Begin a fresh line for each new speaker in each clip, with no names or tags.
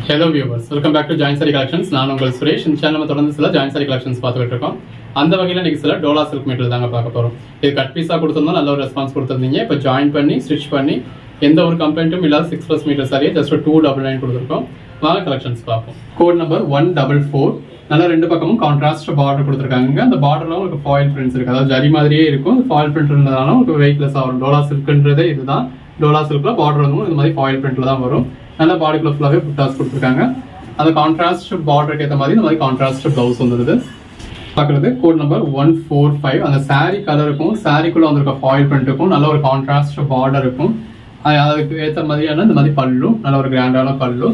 Hello viewers welcome back to join sari collections நான் உங்கள் சுரேஷ். இந்த சேனல் தொடர்ந்து சில ஜாயின் சாரி கலெக்ஷன்ஸ் பார்த்துக்கிட்டு இருக்கோம். அந்த வகையில் இன்னைக்கு சில டோலா சில்க் மெட்டீரியல் தாங்க பார்க்க போகிறோம் இது கட் பீஸாக கொடுத்துருந்தோம். நல்ல ஒரு ரெஸ்பான்ஸ் கொடுத்துருந்தீங்க. இப்போ ஜாயின் பண்ணி ஸ்டிச் பண்ணி எந்த ஒரு கம்ப்ளைண்ட்டும் இல்லாத சிக்ஸ் ப்ளஸ் மீட்டர் சாரியே ஜஸ்ட் டூ டபுள் நைன் கொடுத்துருக்கோம். வாங்க கலெக்ஷன்ஸ் பார்ப்போம். Code number one double four நல்லா ரெண்டு பக்கமும் கான்ட்ராஸ்ட் பார்டர் கொடுத்துருக்காங்க அந்த பார்டரில் உங்களுக்கு ஃபாயில் பிரிண்ட்ஸ் இருக்குது அதாவது ஜரி மாதிரியே இருக்கும். ஃபாயில் பிரிண்ட் இருந்ததுனால உங்களுக்கு வெயிட்லெஸ் ஆகும் டோலா சில்க்குன்றதே இதுதான். டோலா சில்கில் பார்டர் வந்து இந்த மாதிரி ஃபாயில் பிரிண்ட்டில் தான் வரும். நல்லா பாடிக்குள்ள ஃபுல்லாகவே புட்டாஸ் கொடுத்துருக்காங்க. அந்த கான்ட்ராஸ்ட் பார்டருக்கு ஏற்ற மாதிரி இந்த மாதிரி கான்ட்ராஸ்ட் ப்ளவுஸ் வந்துருது. பார்க்குறது code number one four five அந்த சாரீ கலருக்கும் சாரீக்குள்ளே வந்திருக்க ஃபாயில் பிரிண்ட்டுக்கும் நல்ல ஒரு கான்ட்ராஸ்ட் பார்டர் இருக்கும் அதுக்கு ஏற்ற மாதிரியான இந்த மாதிரி பல்லு நல்ல ஒரு கிராண்டான பல்லு.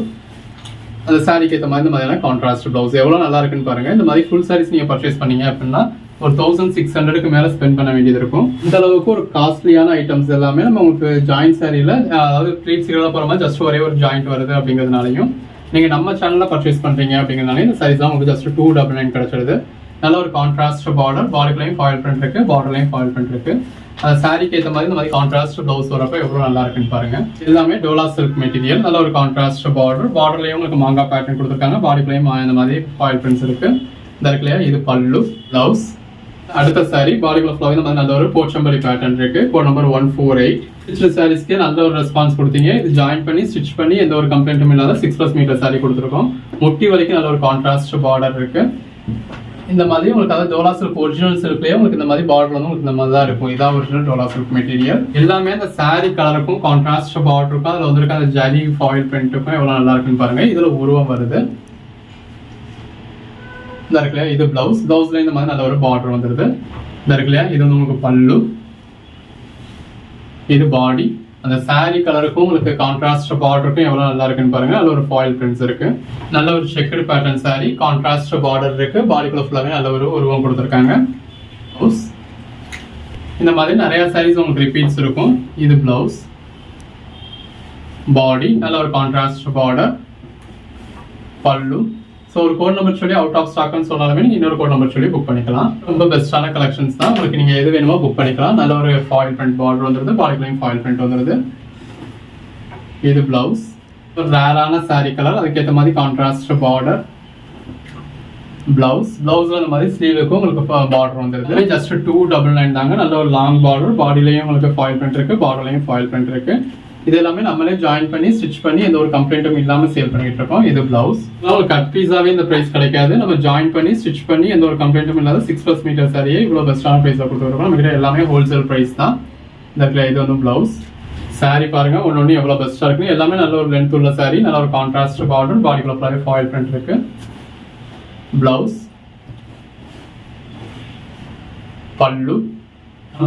அந்த சாரிக்கு ஏற்ற மாதிரி இந்த மாதிரியான கான்ட்ராஸ்ட் ப்ளவுஸ் எவ்வளோ நல்லா இருக்குன்னு பாருங்கள் இந்த மாதிரி ஃபுல் சாரீஸ் நீங்கள் பர்ச்சேஸ் பண்ணீங்க அப்படின்னா ஒரு தௌசண்ட் சிக்ஸ் ஹண்ட்ரடுக்கு மேலே ஸ்பெண்ட் பண்ண வேண்டியது இருக்கும். இந்த அளவுக்கு ஒரு காஸ்ட்லியான ஐட்டம்ஸ் எல்லாமே நம்ம உங்களுக்கு ஜாயிண்ட் சாரியில் அதாவது ப்ளீட்ஸ் போகிற மாதிரி ஜஸ்ட் ஒரே ஒரு ஜாயிண்ட் வருது அப்படிங்கிறதுனாலையும். நீங்கள் நம்ம சேனலில் பர்ச்சேஸ் பண்ணுறீங்க அப்படிங்கிறதுனால இந்த சாரீஸ் தான் உங்களுக்கு ஜஸ்ட் டூ டபுள் நைன் கிடச்சிடுது நல்ல ஒரு கான்ட்ராஸ்ட் பார்டர் பாடிக்குலையும் ஃபாயில் பிரிண்ட் இருக்குது பார்டர்லையும் ஃபாயில் பிரிண்ட் இருக்குது அந்த சாரிக்கு ஏற்ற மாதிரி இந்த மாதிரி கான்ட்ராஸ்ட் ப்ளவுஸ் வரப்ப எவ்வளோ நல்லா இருக்குன்னு பாருங்க. எல்லாமே டோலா சில்க் மெட்டீரியல் நல்ல ஒரு கான்ட்ராஸ்ட் பார்டர் பார்டர்லேயும் உங்களுக்கு மாங்கா பேட்டர்ன் கொடுத்துருக்காங்க. பாடிக்குலையும் இந்த மாதிரி ஃபாயில் பிரிண்ட்ஸ் இருக்குது இந்த இருக்குல்லையா இது பல்லு ப்ளவுஸ் அடுத்த சாரி பாடிக்குள்ள ஃப்ளவர் இந்த மாதிரி நல்ல ஒரு போச்சம்பரி பேட்டர்ன் இருக்கு. Code number one four eight stitch சாரீஸ்க்கு நல்ல ஒரு ரெஸ்பான்ஸ் கொடுத்தீங்க. இது ஜாயின் பண்ணி ஸ்டிச் பண்ணி எந்த ஒரு கம்ப்ளைண்ட்டும் இல்லாத சிக்ஸ் ப்ளஸ் மீட்டர் சாரி கொடுத்துருக்கோம். முட்டி வரைக்கும் நல்ல ஒரு கான்ட்ராஸ்ட் பார்டர் இருக்கு. இந்த மாதிரி உங்களுக்கு அதாவது டோலாஸ் இருக்கு ஒரிஜினல் சில்க்லயே உங்களுக்கு இந்த மாதிரி பார்டர் வந்து உங்களுக்கு இந்த மாதிரி தான் இருக்கும். இதான் ஒரிஜினல் டோலாஸ் சில்க் மெட்டீரியல் எல்லாமே அந்த சாரி கலருக்கும் கான்ட்ராஸ்ட் பார்டர் இருக்கும் அதுல வந்துருக்க அந்த ஜரி ஃபாயில் பிரிண்ட்டுக்கும் எவ்வளவு நல்லா இருக்குன்னு பாருங்க. இதுல உருவம் வருது. இந்த இருக்குல்லையா இது பிளவுஸ் பிளவுஸ்ல இந்த மாதிரி நல்ல ஒரு பார்டர் வந்துருது. இந்த இருக்கு இல்லையா? இது வந்து உங்களுக்கு பல்லு. இது பாடி அந்த சாரி கலருக்கும் உங்களுக்கு கான்ட்ராஸ்ட் பார்டருக்கும் எவ்வளவு நல்லா இருக்குன்னு பாருங்க. அதுல ஒரு ஃபாயில் பிரிண்ட்ஸ் இருக்கு. நல்ல ஒரு checked pattern sari contrast border இருக்கு. பாடிக்குள்ள ஃபுல்லாவே நல்ல ஒரு உருவம் கொடுத்துருக்காங்க. பிளவுஸ் இந்த மாதிரி நிறைய சாரீஸ் உங்களுக்கு ரிப்பீட்ஸ் இருக்கும். இது பிளவுஸ் பாடி நல்ல ஒரு கான்ட்ராஸ்ட் பார்டர் பல்லு. ஸோ ஒரு கோட் நம்பர் சொல்லி அவுட் ஆஃப் ஸ்டாக்னு சொன்னாலுமே நீங்கள் இன்னொரு கோட் நம்பர் சொல்லி புக் பண்ணிக்கலாம். ரொம்ப பெஸ்ட்டான கலெக்ஷன்ஸ் தான். உங்களுக்கு நீங்கள் எது வேணுமோ புக் பண்ணிக்கலாம். நல்ல ஒரு ஃபாயில் பிரிண்ட் பார்டர் வந்துருது. பாடிக்குலையும் ஃபாயில் பிரிண்ட் வந்துருது. இது பிளவுஸ் ஒரு ரேரான saree கலர் அதுக்கேற்ற மாதிரி கான்ட்ராஸ்ட் பார்டர் பிளவுஸ் பிளவுஸ்ல இந்த மாதிரி ஸ்லீவுக்கும் உங்களுக்கு பார்டர் வந்துருது. ஜஸ்ட் டூ டபுள் நைன் தாங்க. நல்ல ஒரு லாங் பார்டர் பாடிலையும் உங்களுக்கு ஃபாயில் பிரிண்ட் இருக்குது பார்டர்லையும் ஃபாயில் பிரிண்ட் இருக்குது இது எல்லாமே நம்மளே ஜாயின் பண்ணி ஸ்டிச் பண்ணி எந்த ஒரு கம்ப்ளைண்ட்டும் இல்லாம சேல் பண்ணிட்டு இருக்கோம். இது பிளவுஸ் உங்களுக்கு கட் பீஸாவே இந்த பிரைஸ் கிடைக்காது. நம்ம ஜாயின் பண்ணி ஸ்டிச் பண்ணி எந்த ஒரு கம்ப்ளைண்ட்டும் இல்லாத சிக்ஸ் பிளஸ் மீட்டர் சாரியே இவ்வளவு பெஸ்டான பிரைஸ்ல கொடுத்துருக்கோம் நம்ம கிட்ட எல்லாமே ஹோல்சேல் பிரைஸ் தான். இந்த இது வந்து பிளவுஸ் சாரி பாருங்க ஒன்று ஒன்று எவ்வளோ பெஸ்ட்டாக இருக்கு எல்லாமே நல்ல ஒரு லென்த் உள்ள சாரி நல்ல ஒரு கான்ட்ராஸ்ட் பார்டர் பாடி ஃபுல்லாகவே ஃபாயில் பிரிண்ட் இருக்கு. பிளவுஸ் பல்லு.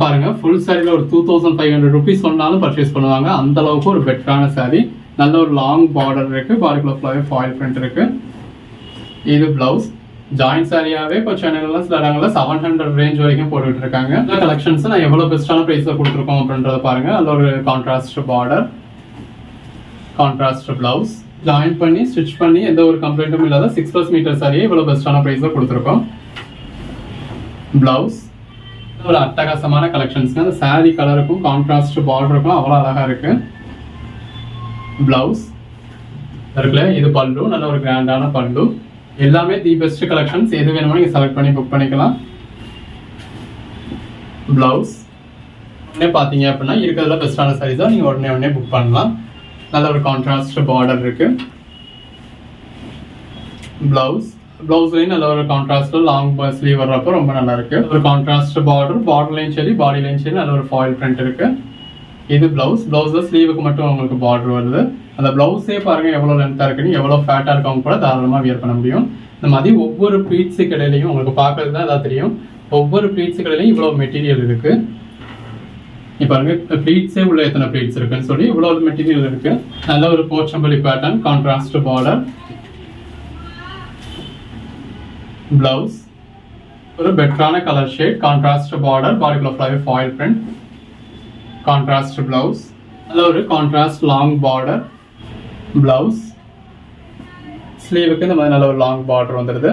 பாருங்க ஃபுல் சாரியில் ஒரு two thousand five hundred rupees சொன்னாலும் பர்ச்சேஸ் பண்ணுவாங்க. அந்த அளவுக்கு ஒரு பெட்டரான சாரி நல்ல ஒரு லாங் பார்டர் இருக்கு. பாடிக்குள்ள ஃபுல்லாகவே ஃபாயில் பிரிண்ட் இருக்கு. இது பிளவுஸ் ஜாயின் சாரியாவே இப்போ சென்னையில சில இடங்கள்ல செவன் ஹண்ட்ரட் ரேஞ்ச் வரைக்கும் போட்டுட்டு இருக்காங்க. இந்த கலெக்ஷன்ஸ் நான் எவ்வளோ பெஸ்டான ப்ரைஸில் கொடுத்துருக்கோம் அப்படின்றத பாருங்க. அதில் ஒரு contrast border contrast blouse join பண்ணி ஸ்டிச் பண்ணி எந்த ஒரு கம்ப்ளைண்ட்டும் இல்லாத சிக்ஸ் ப்ளஸ் மீட்டர் சாரியே இவ்வளோ பெஸ்டான ப்ரைஸில் கொடுத்துருக்கோம். பிளவுஸ் ஒரு அட்டகாசமான கலெக்ஷன்ஸ் அந்த சாரீ கலருக்கும் கான்ட்ராஸ்ட் பார்டருக்கும் அவ்வளோ அழகாக இருக்கு. பிளவுஸ் இருக்குல்ல இது பல்லு நல்ல ஒரு கிராண்டான பல்லு. எல்லாமே தி பெஸ்ட் கலெக்ஷன்ஸ் எது வேணுமோ நீங்கள் செலக்ட் பண்ணி புக் பண்ணிக்கலாம். பிளவுஸ் உடனே பார்த்தீங்க அப்படின்னா இருக்கிறதுல பெஸ்ட்டான சாரீஸாக நீங்கள் உடனே உடனே புக் பண்ணலாம். நல்ல ஒரு கான்ட்ராஸ்ட் பார்டர் இருக்குது பிளவுஸ் பிளவுஸ்லையும் நல்ல ஒரு கான்ட்ராஸ்ட் லாங் ஸ்லீவ் வர்றப்ப ரொம்ப நல்லா இருக்கு. ஒரு கான்ட்ராஸ்ட் பார்டர் பார்டர்லையும் சரி பாடிலையும் சரி நல்ல ஒரு ஃபாயில் பிரிண்ட் இருக்கு. இது பிளவுஸ் பிளவுஸ் ஸ்லீவுக்கு மட்டும் உங்களுக்கு பார்டர் வருது. அந்த பிளவுஸே பாருங்க எவ்வளவு லென்த்தா இருக்குன்னு எவ்வளவு ஃபேட்டா இருக்கவங்க கூட தாராளமாக வியர் பண்ண முடியும். இந்த மாதிரி ஒவ்வொரு ப்ளீட்ஸு கடையிலையும் உங்களுக்கு பார்க்கறது தான் அதான் தெரியும். ஒவ்வொரு ப்ளீட்ஸு கடையிலையும் இவ்வளவு மெட்டீரியல் இருக்கு. இப்போ பாருங்க ப்ளீட்ஸே உள்ள எத்தனை ப்ளீட்ஸ் இருக்குன்னு சொல்லி இவ்வளவு மெட்டீரியல் இருக்கு. நல்ல ஒரு Pochampalli pattern contrast border blouse ஒரு பெட்டரான கலர் ஷேட் கான்ட்ராஸ்ட் பார்டர் பாடிக்குள்ள ஃபுல்லாகவே ஃபாயில் பிரிண்ட் கான்ட்ராஸ்ட் பிளவுஸ் அதில் ஒரு கான்ட்ராஸ்ட் லாங் பார்டர் பிளவுஸ் ஸ்லீவுக்கு இந்த மாதிரி நல்ல ஒரு லாங் பார்டர் வந்துடுது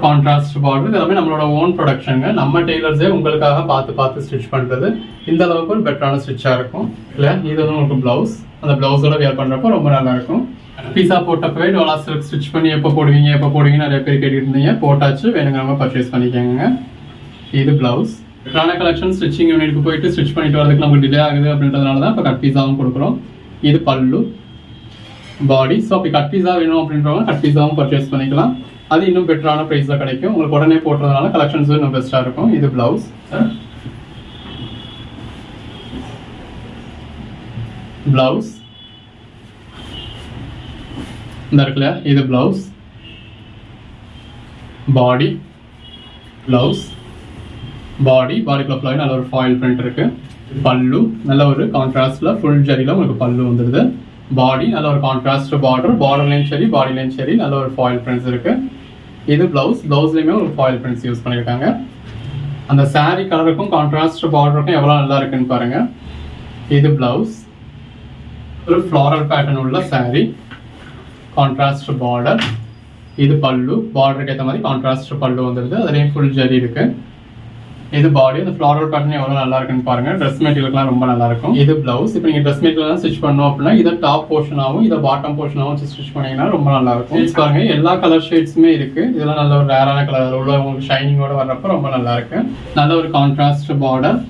கான்ட்ராஸ்ட் பார்டர் எல்லாமே நம்மளோட ஓன் ப்ரொடக்ஷனுங்க நம்ம டெய்லர்ஸே உங்களுக்காக பார்த்து பார்த்து ஸ்டிச் பண்ணுறது இந்த அளவுக்கு ஒரு பெட்டரான ஸ்டிச்சாக இருக்கும் இல்லை இது வந்து உங்களுக்கு ப்ளவுஸ் அந்த ப்ளவுஸோட வியர் பண்ணுறப்போ ரொம்ப நல்லாயிருக்கும் பீஸா போட்டப்பவே டோலா சில்க் ஸ்டிச் பண்ணி எப்போ போடுவீங்க எப்போ போடுவீங்க நிறைய பேர் கேட்டுட்டு இருந்தீங்க போட்டாச்சு வேணுங்கிறவங்க பர்ச்சேஸ் பண்ணிக்கோங்க. இது பிளவுஸ் ராணா கலெக்ஷன் ஸ்டிச்சிங் யூனிட்க்கு போயிட்டு ஸ்டிச் பண்ணிட்டு வரதுக்கு நமக்கு டிலே ஆகுது அப்படின்றதுனால தான் இப்போ கட் பீஸாவும் கொடுக்குறோம். இது பல்லு. பாடி ஸோ அப்படி கட் பீஸா வேணும் அப்படின்றவங்க கட் பீஸாவும் பர்ச்சேஸ் பண்ணிக்கலாம். அது இன்னும் பெட்டரான ப்ரைஸில் கிடைக்கும். உங்களுக்கு உடனே போட்டுறதுனால கலெக்ஷன்ஸ் இன்னும் பெஸ்ட்டாக இருக்கும். இது பிளவுஸ் பிளவுஸ் இந்த இருக்குல்ல இது பிளவுஸ் பாடி பிளவுஸ் பாடி பாடிக்குள்ள ஃபுல்லாக நல்ல ஒரு ஃபாயில் பிரிண்ட் இருக்கு. பல்லு நல்ல ஒரு கான்ட்ராஸ்ட்ல ஃபுல் ஜரியில் உங்களுக்கு பல்லு வந்துடுது பாடி நல்ல ஒரு கான்ட்ராஸ்ட் பார்டர் பார்டர்லையும் சரி பாடிலையும் சரி நல்ல ஒரு ஃபாயில் பிரிண்ட்ஸ் இருக்கு. இது பிளவுஸ் பிளவுஸ்லையுமே ஒரு ஃபாயில் பிரிண்ட்ஸ் யூஸ் பண்ணியிருக்காங்க அந்த saree கலருக்கும் கான்ட்ராஸ்ட் பார்டருக்கும் எவ்வளோ நல்லா இருக்குன்னு பாருங்க. இது பிளவுஸ் ஒரு ஃப்ளாரல் பேட்டர்ன் உள்ள சாரீ கான்ட்ராஸ்ட் பார்டர் இது பல்லு. பார்டருக்கு ஏற்ற மாதிரி கான்ட்ராஸ்ட் பல்லு வந்துடுது அதுலேயும் ஃபுல் ஜரி இருக்கு. இது பாடி அந்த ஃப்ளாரல் பேட்டர்ன் எவ்வளோ நல்லா இருக்குன்னு பாருங்க. ட்ரெஸ் மெட்டீரியல்ஸ்லாம் ரொம்ப நல்லா இருக்கும் இது பிளவுஸ் இப்போ நீங்கள் ட்ரெஸ் மெட்டீரியல் ஸ்டிச் பண்ணோம் அப்படின்னா இதை டாப் போர்ஷனாகவும் இதை பாட்டம் போர்ஷனாகவும் ஸ்டிச் பண்ணீங்கன்னா ரொம்ப நல்லா இருக்கும் பாருங்க. எல்லா கலர் ஷேட்ஸுமே இருக்கு. இதெல்லாம் நல்ல ஒரு ரேரான கலர் உள்ள உங்களுக்கு ஷைனிங்கோட வர்றப்ப ரொம்ப நல்லா இருக்கு நல்ல ஒரு contrast border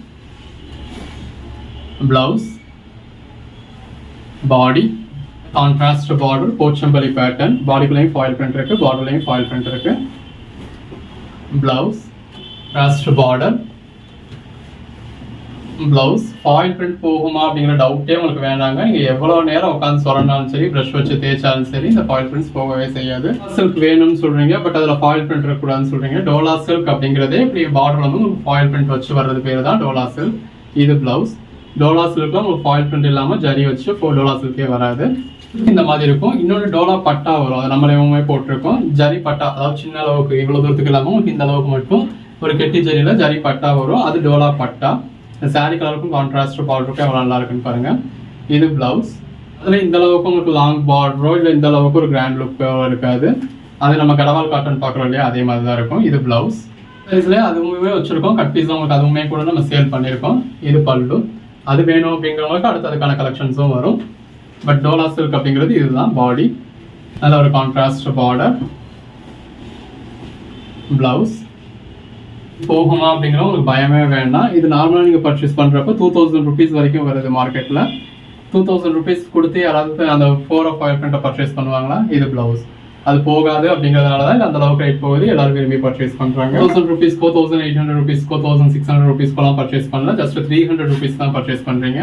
blouse body contrast border Pochampally pattern பாடிக்குள்ளேயும் foil print இருக்கு பார்டர்லையும் ஃபாயில் பிரிண்ட் இருக்கு. Blouse contrast border blouse foil print போகுமா அப்படிங்கிற டவுட்டே உங்களுக்கு வேண்டாங்க. நீங்கள் எவ்வளோ நேரம் உட்காந்து சொரண்டாலும் சரி ப்ரஷ் வச்சு தேய்ச்சாலும் சரி இந்த ஃபாயில் பிரிண்ட்ஸ் போகவே செய்யாது. சில்க் வேணும்னு சொல்கிறீங்க பட் அதில் ஃபாயில் பிரிண்ட் இருக்கக்கூடாதுன்னு சொல்கிறீங்க டோலா சில்க் அப்படிங்கிறதே இப்படி பார்டர் வந்து உங்களுக்கு ஃபாயில் பிரிண்ட் வச்சு வர்றது பேர் தான் டோலா சில்க் இது பிளவுஸ் டோலா சில்க்ல உங்களுக்கு ஃபாயில் பிரிண்ட் இல்லாமல் ஜரி வச்சு ஃபோர் டோலா சில்கே வராது. இந்த மாதிரி இருக்கும். இன்னொன்று டோலா பட்டா வரும். அது நம்மளே போட்டிருக்கோம். ஜரி பட்டா அதாவது சின்ன அளவுக்கு இவ்வளவு தூரத்துக்கு இல்லாம உங்களுக்கு இந்த அளவுக்கு மட்டும் ஒரு கெட்டி ஜரியில ஜரி பட்டா வரும். அது டோலா பட்டா. இந்த சாரி கலருக்கும் கான்ட்ராஸ்ட் பார்டருக்கும் எவ்வளோ நல்லா இருக்குன்னு பாருங்க. இது பிளவுஸ் அதில் இந்த அளவுக்கு உங்களுக்கு லாங் பார்டரோ இல்லை இந்த அளவுக்கு ஒரு கிராண்ட் லுக்கோ இருக்காது. அது நம்ம கடவால் காட்டன் பார்க்குறோம் இல்லையா? அதே மாதிரி தான் இருக்கும். இது பிளவுஸ் இதில் அதுவுமே வச்சிருக்கோம். கட் பீஸ் உங்களுக்கு அதுவுமே கூட நம்ம சேல் பண்ணியிருக்கோம். இது பல்லு. அது வேணும் அப்படிங்கிறவங்களுக்கு அடுத்து அதுக்கான கலெக்ஷன்ஸும் வரும். பட் டோலா சில்க் அப்படிங்கிறது இதுதான் பாடி நல்ல ஒரு கான்ட்ராஸ்ட் பார்டர் பிளவுஸ் போகுமா அப்படிங்கிற உங்களுக்கு பயமே வேண்டாம். இது நார்மலாக நீங்கள் பர்ச்சேஸ் பண்ணுறப்ப டூ தௌசண்ட் ருபீஸ் வரைக்கும் வருது மார்க்கெட்டில் டூ தௌசண்ட் ருபீஸ் கொடுத்து யாராவது அந்த ஃபோர் ஆஃப் ஃபைவ் பிரிண்ட்டை பர்ச்சேஸ் பண்ணுவாங்களா? இது பிளவுஸ் அது போகாது அப்படிங்கிறதுனால தான் அந்த அளவுக்கு ரேட் போகுது. எல்லாரும் விரும்பி பர்ச்சேஸ் பண்ணுறாங்க தௌசண்ட் ருபீஸ்க்கோ தௌசண்ட் எயிட் ஹண்ட்ரட் ருபீஸ்க்கோ தௌசண்ட் சிக்ஸ் ஹண்ட்ரட் ருபீஸ்க்கோலாம் பர்ச்சேஸ் பண்ணல. ஜஸ்ட் த்ரீ ஹண்ட்ரட் ருபீஸ் தான் பர்ச்சேஸ் பண்ணுறீங்க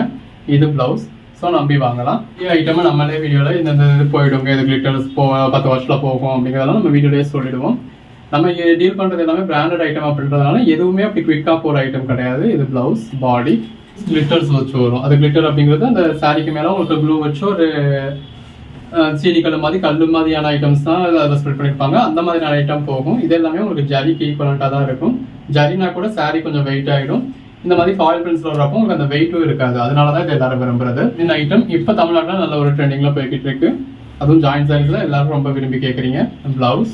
இது பிளவுஸ் ஸோ நம்பி வாங்கலாம். இந்த ஐட்டமும் நம்மளே வீடியோவில் இந்த இது போயிடுங்க இது கிளிட்டர்ஸ் போ பத்து வருஷத்தில் போகும் அப்படிங்கிறதெல்லாம் நம்ம வீடியோலேயே சொல்லிடுவோம். நம்ம டீல் பண்ணுறது எல்லாமே பிராண்டட் ஐட்டம் அப்படின்றதுனால எதுவுமே அப்படி குவிக்காக போகிற ஐட்டம் கிடையாது. இது பிளவுஸ் பாடி கிளிட்டர்ஸ் வச்சு வரும். அது கிளிட்டர் அப்படிங்கிறது அந்த சாரிக்கு மேலே உங்களுக்கு ப்ளூ வச்சு ஒரு சீனி கல் மாதிரி கல் மாதிரியான ஐட்டம்ஸ் தான் அதை ஸ்ப்ரெட் பண்ணியிருப்பாங்க அந்த மாதிரியான ஐட்டம் போகும். இது எல்லாமே உங்களுக்கு ஜரிக்கு ஈக்குவலண்ட்டாக தான் இருக்கும். ஜரினா கூட சாரி கொஞ்சம் வெயிட் ஆகிடும் இந்த மாதிரி ஃபாயில் பிரிண்ட்ஸ் வரப்போ உங்களுக்கு அந்த வெயிட்டும் இருக்காது. அதனால தான் இது எல்லாரும் விரும்புறது. இந்த ஐட்டம் இப்போ தமிழ்நாட்டில் நல்ல ஒரு ட்ரெண்டிங்கில் போய்கிட்டு இருக்கு. அதுவும் ஜாயின் சாரீஸில் எல்லாரும் ரொம்ப விரும்பி கேட்குறீங்க பிளவுஸ்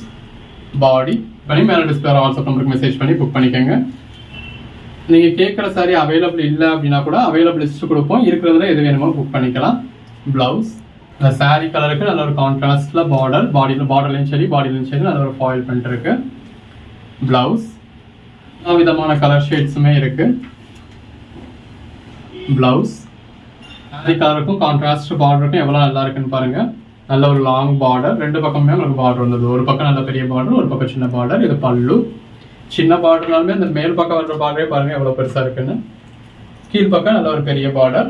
பாடி பண்ணி மேலே டிஸ்பிளே வாட்ஸ்அப் நம்பருக்கு மெசேஜ் பண்ணி புக் பண்ணிக்கோங்க. நீங்கள் கேட்குற சாரி அவைலபிள் இல்லை அப்படின்னா கூட அவைலபிள் லிஸ்ட் கொடுப்போம். இருக்கிறதுல எது வேணுமோ புக் பண்ணிக்கலாம். பிளவுஸ் இந்த சாரி கலருக்கு நல்ல ஒரு கான்ட்ராஸ்டில் பார்டர் பாடியில் பார்டர்லையும் சரி பாடியிலையும் சரி நல்ல ஒரு ஃபாயில் பிரிண்ட் இருக்கு. பிளவுஸ் விதமான கலர் ஷேட்ஸுமே இருக்குது ப்ளவுஸ் அதே கலருக்கும் கான்ட்ராஸ்ட் பார்டருக்கும் எவ்வளோ நல்லா இருக்குன்னு பாருங்கள் நல்ல ஒரு லாங் பார்டர் ரெண்டு பக்கமே உங்களுக்கு பார்டர் வந்தது. ஒரு பக்கம் நல்ல பெரிய பார்டர் ஒரு பக்கம் சின்ன பார்டர் இது பல்லு. சின்ன பார்டர்னாலுமே அந்த மேல் பக்கம் வர்ற பார்டரே பாருங்கள் எவ்வளோ பெருசாக இருக்குன்னு. கீழ் பக்கம் நல்ல ஒரு பெரிய பார்டர்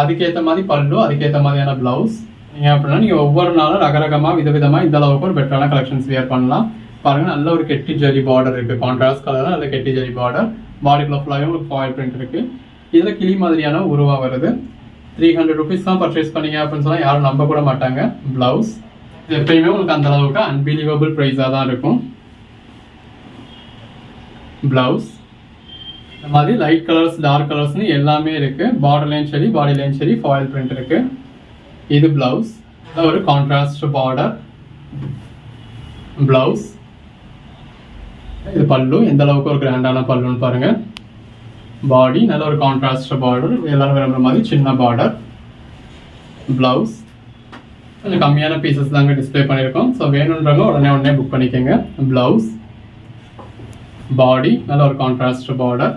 அதுக்கேற்ற மாதிரி பல்லு அதுக்கேற்ற மாதிரியான ப்ளவுஸ் நீங்கள் அப்படின்னா நீங்கள் ஒவ்வொரு நாளும் ரகரகமா விதவிதமாக இந்த அளவுக்கு ஒரு பெட்டரான கலெக்ஷன்ஸ் வியர் பண்ணலாம். பாருங்கள் நல்ல ஒரு கெட்டி ஜரி பார்டர் இருக்குது கான்ட்ராஸ்ட் கலர் நல்ல கெட்டி ஜரி பார்டர் பாடிக்குள்ள ஃபுல்லாகவே உங்களுக்கு ஃபாயில் பிரிண்ட் இருக்குது இதில் கிளி மாதிரியான உருவாக வருது. த்ரீ ஹண்ட்ரட் ருபீஸ் தான் பர்ச்சேஸ் பண்ணீங்க அப்படின்னு சொன்னால் யாரும் நம்ப கூட மாட்டாங்க. ப்ளவுஸ் இது எப்பயுமே உங்களுக்கு அந்த அளவுக்கு அன்பிலீவபிள் ப்ரைஸாக தான் இருக்கும். ப்ளவுஸ் இந்த மாதிரி லைட் கலர்ஸ் டார்க் கலர்ஸ்னு எல்லாமே இருக்குது பார்டர்லேயும் சரி பாடிலையும் சரி ஃபாயில் பிரிண்ட் இருக்குது இது ப்ளவுஸ் ஒரு கான்ட்ராஸ்ட் பார்டர் ப்ளவுஸ் இது பல்லு. எந்த அளவுக்கு ஒரு கிராண்டான பல்லுன்னு பாருங்கள் பாடி நல்ல ஒரு கான்ட்ராஸ்ட் பார்டர் எல்லாரும் விரும்புகிற மாதிரி சின்ன பார்டர் ப்ளவுஸ் கொஞ்சம் கம்மியான பீசஸ் தாங்க டிஸ்ப்ளே பண்ணியிருக்கோம் ஸோ வேணுன்றவங்க உடனே உடனே புக் பண்ணிக்கோங்க. ப்ளவுஸ் பாடி நல்ல ஒரு கான்ட்ராஸ்ட் பார்டர்